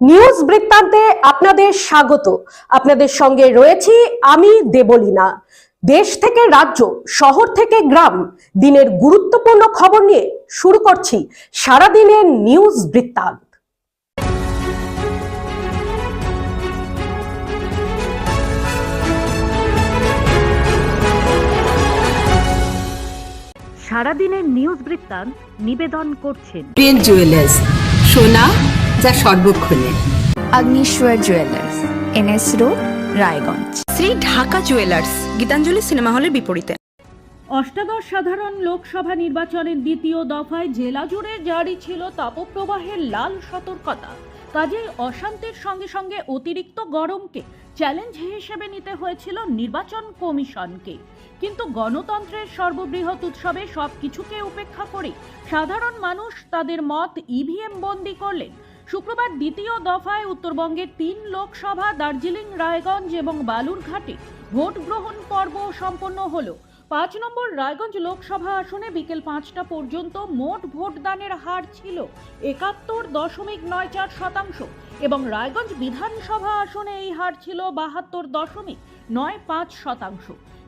News বৃত্তান্তে আপনাদের স্বাগত। আপনাদের সঙ্গে রয়েছি আমি দেবলীনা। দেশ থেকে রাজ্য শহর থেকে গ্রাম দিনের গুরুত্বপূর্ণ খবর নিয়ে শুরু করছি সারাদিনের নিউজ বৃত্তান্ত। সারাদিনের নিউজ বৃত্তান্ত নিবেদন করছেন জুয়েলার্স সোনা যা সর্বক্ষণে। Agnishwar jewellers NS road Raiganj. Shri Dhaka jewellers Gitanjali cinema হলের বিপরীতে। অষ্টাদশ সাধারণ লোকসভা নির্বাচনের দ্বিতীয় দফায় জেলা জুড়ে জারি ছিল তাপপ্রবাহের লাল সতর্কতা। কাজেই অশান্তির সঙ্গে সঙ্গে অতিরিক্ত গরমকে চ্যালেঞ্জ হিসেবে নিতে হয়েছিল নির্বাচন কমিশনকে। কিন্তু গণতন্ত্রের সর্ববৃহৎ উৎসবে সব কিছুকে উপেক্ষা করে সাধারণ মানুষ তাদের মত ইভিএম বন্দি করলেন। শুক্রবার দ্বিতীয় দফায় উত্তরবঙ্গে তিন লোকসভা, দার্জিলিং, রায়গঞ্জ এবং বালুরঘাটে ভোট গ্রহণ পর্ব সম্পন্ন হলো। পাঁচ নম্বর রায়গঞ্জ লোকসভা আসনে বিকেল পাঁচটা পর্যন্ত মোট ভোটদানের হার ছিল একাত্তর দশমিক নয় চার শতাংশ এবং রায়গঞ্জ বিধানসভা আসনে এই হার ছিল বাহাত্তর দশমিক নয় পাঁচ শতাংশ।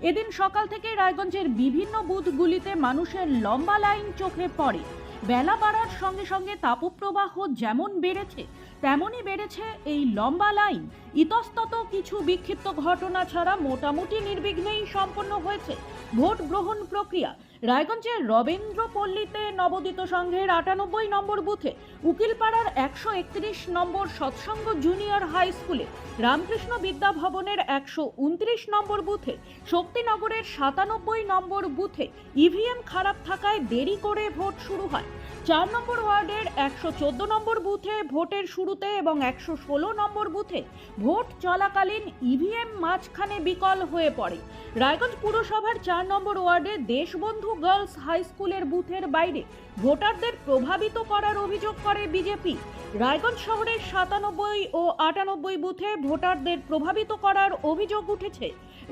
এদিন সকাল থেকে রায়গঞ্জের বিভিন্ন বুথগুলিতে মানুষের লম্বা লাইন চোখে পড়ে। বেলা বাড়ার সঙ্গে সঙ্গে তাপপ্রবাহ যেমন বেড়েছে তেমনই বেড়েছে এই লম্বা লাইন। ইতস্তত কিছু বিক্ষিপ্ত ঘটনা ছাড়া মোটামুটি নির্বিঘ্নেই সম্পন্ন হয়েছে ভোট গ্রহণ প্রক্রিয়া। রায়গঞ্জের রবীন্দ্র পল্লীতে নবদিত সংঘের আটানব্বই নম্বর বুথে উকিলপাড়ার একশো একত্রিশ নম্বর সৎসঙ্গ জুনিয়র হাই স্কুলে রামকৃষ্ণ বিদ্যা ভবনের একশো উনত্রিশ নম্বর বুথে শক্তিনগরের সাতানব্বই নম্বর বুথে ইভিএম খারাপ থাকায় দেরি করে ভোট শুরু হয়। চার নম্বর ওয়ার্ডের একশো চোদ্দ নম্বর বুথে ভোটের শুরুতে এবং একশো ষোলো নম্বর বুথে ভোট চলাকালীন ইভিএম মাঝখানে বিকল হয়ে পড়ে। রায়গঞ্জ পুরসভার চার নম্বর ওয়ার্ডে দেশবন্ধু গার্লস হাই স্কুলের বুথের বাইরে ভোটারদের প্রভাবিত করার অভিযোগ করে বিজেপি রায়গঞ্জ শহরের সাতানব্বই ও আটানব্বই বুথে ভোটারদের প্রভাবিত করার অভিযোগ উঠেছে।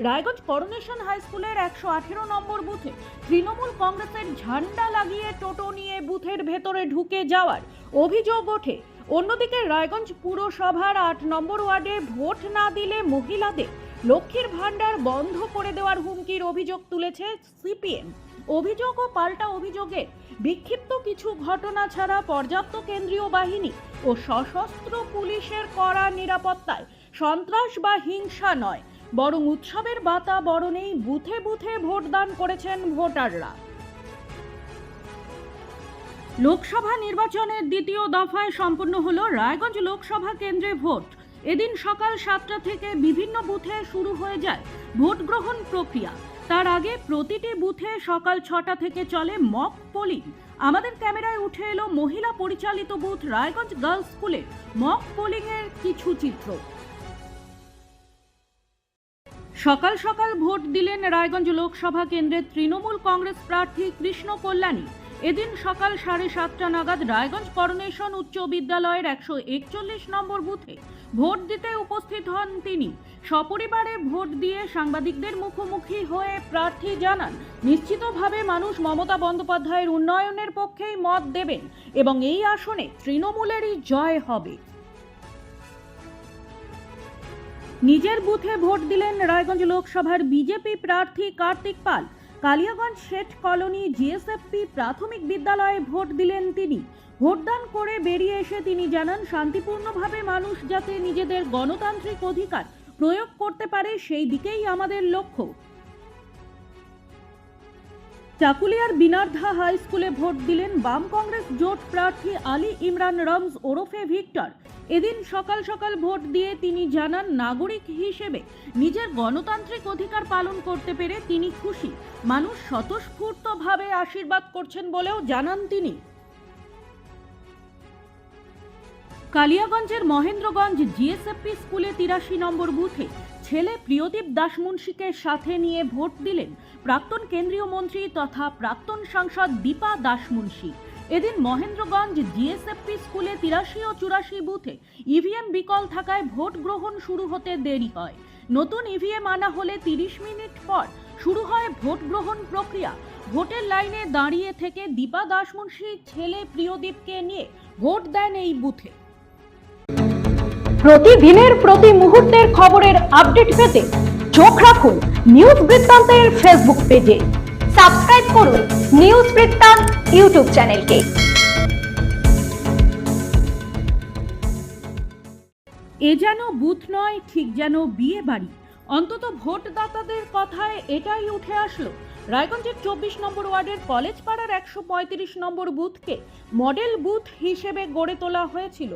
রায়গঞ্জ করোনেশন হাই স্কুলের একশো আঠেরো নম্বর বুথে তৃণমূল কংগ্রেসের ঝান্ডা লাগিয়ে টোটো নিয়ে বুথের ভেতরে ঢুকে যাওয়ার অভিযোগ ওঠে। অন্যদিকে রায়গঞ্জ পুরসভার আট নম্বর ওয়ার্ডে ভোট না দিলে মহিলাদের লক্ষ্মীর ভাণ্ডার বন্ধ করে দেওয়ার হুমকির অভিযোগ তুলেছে সিপিএম অভিযোগ ও পাল্টা অভিযোগে বিক্ষিপ্ত কিছু ঘটনা ছাড়া পর্যাপ্ত কেন্দ্রীয় বাহিনী ও সশস্ত্র পুলিশের কড়া নিরাপত্তায় সন্ত্রাস বা হিংসা নয়, বরং উৎসবের বাতাবরণেই বুথে বুথে ভোটদান করেছেন ভোটাররা। লোকসভা নির্বাচনের দ্বিতীয় দফায় সম্পন্ন হলো রায়গঞ্জ লোকসভা কেন্দ্রে ভোট। এদিন সকাল সাতটা থেকে বিভিন্ন বুথে শুরু হয়ে যায় ভোট গ্রহণ প্রক্রিয়া। তার আগে প্রতিটি বুথে সকাল ছটা থেকে চলে মক পোলিং আমাদের ক্যামেরায় উঠে এলো মহিলা পরিচালিত বুথ রায়গঞ্জ গার্লস স্কুলে মক পোলিং এর কিছু চিত্র। সকাল সকাল ভোট দিলেন রায়গঞ্জ লোকসভা কেন্দ্রের তৃণমূল কংগ্রেস প্রার্থী কৃষ্ণ কল্যাণী। এদিন সকাল সাড়ে সাতটা নাগাদ রায়গঞ্জ করোনেশন উচ্চ বিদ্যালয়ের একশো একচল্লিশ নম্বর বুথে ভোট দিতে উপস্থিত হন তিনি। সপরিবারে ভোট দিয়ে সাংবাদিকদের মুখোমুখি হয়ে প্রার্থী জানান, নিশ্চিতভাবে মানুষ মমতা বন্দ্যোপাধ্যায়ের উন্নয়নের পক্ষেই মত দেবেন এবং এই আসনে তৃণমূলেরই জয় হবে। নিজের বুথে ভোট দিলেন রায়গঞ্জ লোকসভার বিজেপি প্রার্থী কার্তিক পাল। কালিয়াগঞ্জ শেঠ কলোনি জিএসএফপি প্রাথমিক বিদ্যালয়ে ভোট দিলেন তিনি। ভোটদান করে বেরিয়ে এসে তিনি জানান, শান্তিপূর্ণভাবে মানুষ যাতে নিজেদের গণতান্ত্রিক অধিকার প্রয়োগ করতে পারে, সেই দিকেই আমাদের লক্ষ্য। চাকুলিয়ার বিনার্ধা হাই স্কুলে ভোট দিলেন বাম কংগ্রেস জোট প্রার্থী আলী ইমরান রমজ ওরফে ভিক্টর। এদিন সকাল সকাল ভোট দিয়ে তিনি জানান, নাগরিক হিসেবে নিজের গণতান্ত্রিক অধিকার পালন করতে পেরে তিনি খুশি। মানুষ স্বতঃস্ফূর্তভাবে আশীর্বাদ করছেন বলেও জানান তিনি। কালিয়াগঞ্জের মহেন্দ্রগঞ্জ জিএসএফপি স্কুলে তিরাশি নম্বর বুথে ছেলে প্রিয়দীপ দাসমুন্সিকে সাথে নিয়ে ভোট দিলেন প্রাক্তন কেন্দ্রীয় মন্ত্রী তথা প্রাক্তন সাংসদ দীপা দাসমুন্সি এদিন মহেন্দ্রগঞ্জ জিএসএফপি স্কুলে তিরাশি ও চুরাশি বুথে ইভিএম বিকল থাকায় ভোট গ্রহণ শুরু হতে দেরি হয়। নতুন ইভিএম আনা হলে তিরিশ মিনিট পর শুরু হয় ভোট গ্রহণ প্রক্রিয়া। ভোটের লাইনে দাঁড়িয়ে থেকে দীপা দাসমুন্সি ছেলে প্রিয়দীপকে নিয়ে ভোট দেন এই বুথে। প্রতিদিনের প্রতি মুহূর্তের খবরের আপডেট পেতে চোখ রাখুন নিউজ বৃত্তান্তের ফেসবুক পেজে সাবস্ক্রাইব করুন নিউজ বৃত্তান্ত ইউটিউব চ্যানেলকে। এ যেন বুথ নয়, ঠিক যেন বিয়ে বাড়ি। অন্তত ভোটদাতাদের কথায় এটাই উঠে আসলো। রায়গঞ্জের চব্বিশ নম্বর ওয়ার্ডের কলেজ পাড়ার একশো পঁয়ত্রিশ নম্বর বুথকে মডেল বুথ হিসেবে গড়ে তোলা হয়েছিল।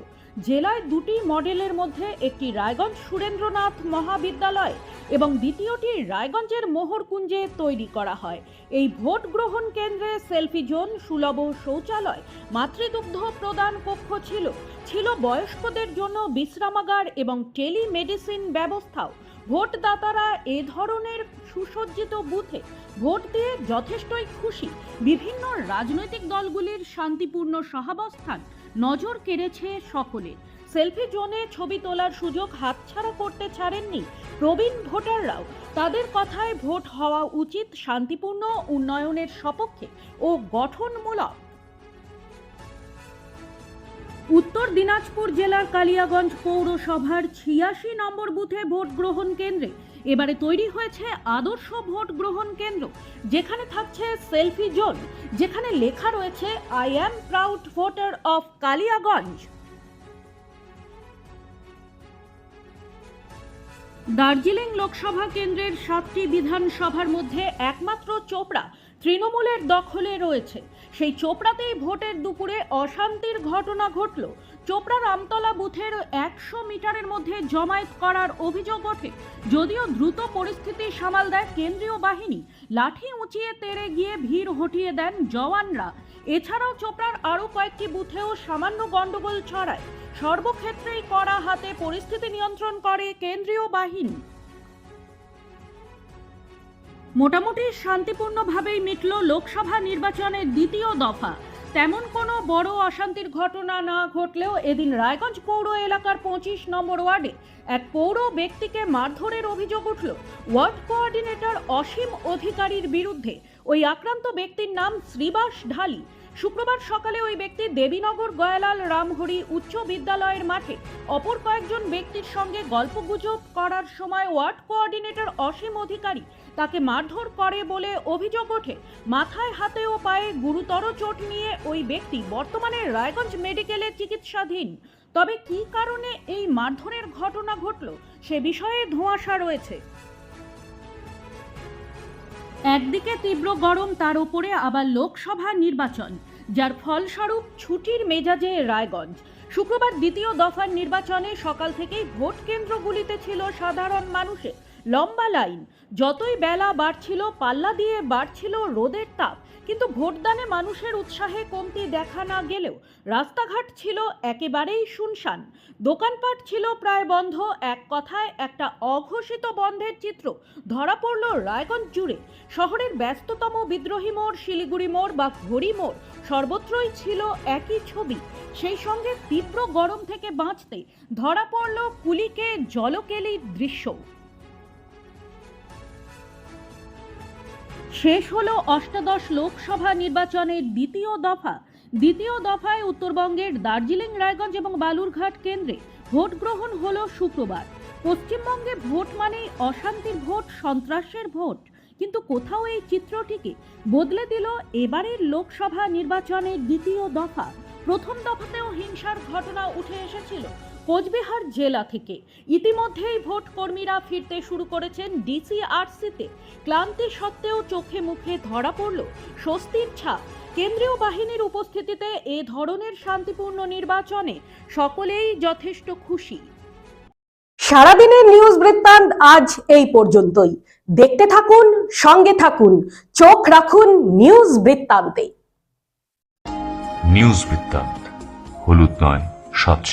জেলায় দুটি মডেলের মধ্যে একটি রায়গঞ্জ সুরেন্দ্রনাথ মহাবিদ্যালয় এবং দ্বিতীয়টি রায়গঞ্জের মোহরকুঞ্জে তৈরি করা হয়। এই ভোট গ্রহণ কেন্দ্রে সেলফি জোন, সুলভ শৌচালয়, মাতৃদুগ্ধ প্রদান কক্ষ ছিল। ছিল বয়স্কদের জন্য বিশ্রামাগার এবং টেলিমেডিসিন ব্যবস্থাও। ভোটদাতারা এ ধরনের সুসজ্জিত বুথে ভোট দিয়ে যথেষ্টই খুশি। বিভিন্ন রাজনৈতিক দলগুলির শান্তিপূর্ণ সহাবস্থান নজর কেড়েছে সকলের। সেলফি জোনে ছবি তোলার সুযোগ হাতছাড়া করতে ছাড়েননি প্রবীণ ভোটাররাও। তাদের কথায় ভোট হওয়া উচিত শান্তিপূর্ণ উন্নয়নের সপক্ষে ও গঠনমূলক। উত্তর দিনাজপুর জেলার কালিয়াগঞ্জ পৌরসভার ছিয়াশি নম্বর বুথে ভোট গ্রহণ কেন্দ্রে এবারে তৈরি হয়েছে আদর্শ ভোট গ্রহণ কেন্দ্র, যেখানে থাকছে সেলফি জোন, যেখানে লেখা রয়েছে I am proud voter of Kaliaganj. Darjeeling Lok Sabha কেন্দ্রের সাতটি বিধানসভার মধ্যে একমাত্র চোপড়া তৃণমূলের দখলে রয়েছে। সেই চোপড়াতেই ভোটের দুপুরে অশান্তির ঘটনা ঘটল। চোপড়া রামতলা বুথের একশো মিটারের মধ্যে জমায়েত করার অভিযোগ ওঠে। যদিও দ্রুত পরিস্থিতি সামাল দেয় কেন্দ্রীয় বাহিনী, লাঠি উঁচিয়ে তেড়ে গিয়ে ভিড় হটিয়ে দেন জওয়ানরা। এছাড়াও চোপড়ার আরও কয়েকটি বুথেও সামান্য গণ্ডগোল ছড়ায়। সর্বক্ষেত্রেই কড়া হাতে পরিস্থিতি নিয়ন্ত্রণ করে কেন্দ্রীয় বাহিনী। মোটামুটি শান্তিপূর্ণভাবেই মিটল লোকসভা নির্বাচনের দ্বিতীয় দফা। তেমন কোনো বড় অশান্তির ঘটনা না ঘটলেও এদিন রায়গঞ্জ পৌর এলাকার পঁচিশ নম্বর ওয়ার্ডে এক পৌর ব্যক্তিকে মারধরের অভিযোগ উঠল। ওয়ার্ড কোঅর্ডিনেটর অসীম অধিকারীর বিরুদ্ধে ওই আক্রান্ত ব্যক্তির নাম শ্রীবাস ঢালি। শুক্রবার সকালে ওই ব্যক্তি দেবীনগর গয়ালাল রামহরি উচ্চ বিদ্যালয়ের মাঠে অপর কয়েকজন ব্যক্তির সঙ্গে গল্পগুজব করার সময় ওয়ার্ড কোঅর্ডিনেটর অসীম অধিকারী তাকে মারধর করে বলে অভিযোগ ওঠে। মাথায় হাতে ও পায়ে গুরুতর চোট নিয়ে ওই ব্যক্তি বর্তমানে রায়গঞ্জ মেডিকেলে চিকিৎসাধীন। তবে কী কারণে এই মারধরের ঘটনা ঘটল, সে বিষয়ে ধোঁয়াশা রয়েছে। একদিকে তীব্র গরম, তার উপরে আবার লোকসভা নির্বাচন, যার ফলস্বরূপ ছুটির মেজাজে রায়গঞ্জ। শুক্রবার দ্বিতীয় দফার নির্বাচনে সকাল থেকেই ভোট কেন্দ্রগুলিতে ছিল সাধারণ মানুষের। লম্বা লাইন। যতই বেলা বাড়ছিল, পাল্লা দিয়ে বাড়ছিল রোদের তাপ। কিন্তু ভোটদানে মানুষের উৎসাহে কমতি দেখা না গেলেও রাস্তাঘাট ছিল একেবারেই শুনশান। দোকানপাট ছিল প্রায় বন্ধ। এক কথায় একটা অঘোষিত বন্ধের চিত্র ধরা পড়ল রায়গঞ্জ জুড়ে। শহরের ব্যস্ততম বিদ্রোহী মোড়, শিলিগুড়ি মোড় বা ঘড়ি মোড় সর্বত্রই ছিল একই ছবি। সেই সঙ্গে তীব্র গরম থেকে বাঁচতে ধরা পড়ল কুলিকে জলকেলির দৃশ্য। শেষ হলো অষ্টাদশ লোকসভা নির্বাচনের দ্বিতীয় দফা। দ্বিতীয় দফায় উত্তরবঙ্গের দার্জিলিং, রায়গঞ্জ এবং বালুরঘাট কেন্দ্রে ভোট গ্রহণ হলো শুক্রবার। পশ্চিমবঙ্গে ভোট মানেই অশান্তির ভোট, সন্ত্রাসের ভোট। কিন্তু কোথাও এই চিত্রটিকে বদলে দিল এবারের লোকসভা নির্বাচনের দ্বিতীয় দফা। প্রথম দফাতেও হিংসার ঘটনা উঠে এসেছিল কোচবিহার জেলা থেকে। ইতিমধ্যেই ভোট কর্মীরা ফিরতে শুরু করেছেন ডিসিআরসিতে। ক্লান্তি সত্ত্বেও চোখে মুখে ধরা পড়ল স্বস্তির ছাপ। কেন্দ্রীয় বাহিনীর উপস্থিতিতে এ ধরনের শান্তিপূর্ণ নির্বাচনে সকলেই যথেষ্ট খুশি। সারাদিনের নিউজ বৃত্তান্ত আজ এই পর্যন্তই। দেখতে থাকুন সঙ্গে থাকুন চোখ রাখুন নিউজ বৃত্তান্তে। নিউজ বৃত্তান্ত হলুদ নয় স্বচ্ছ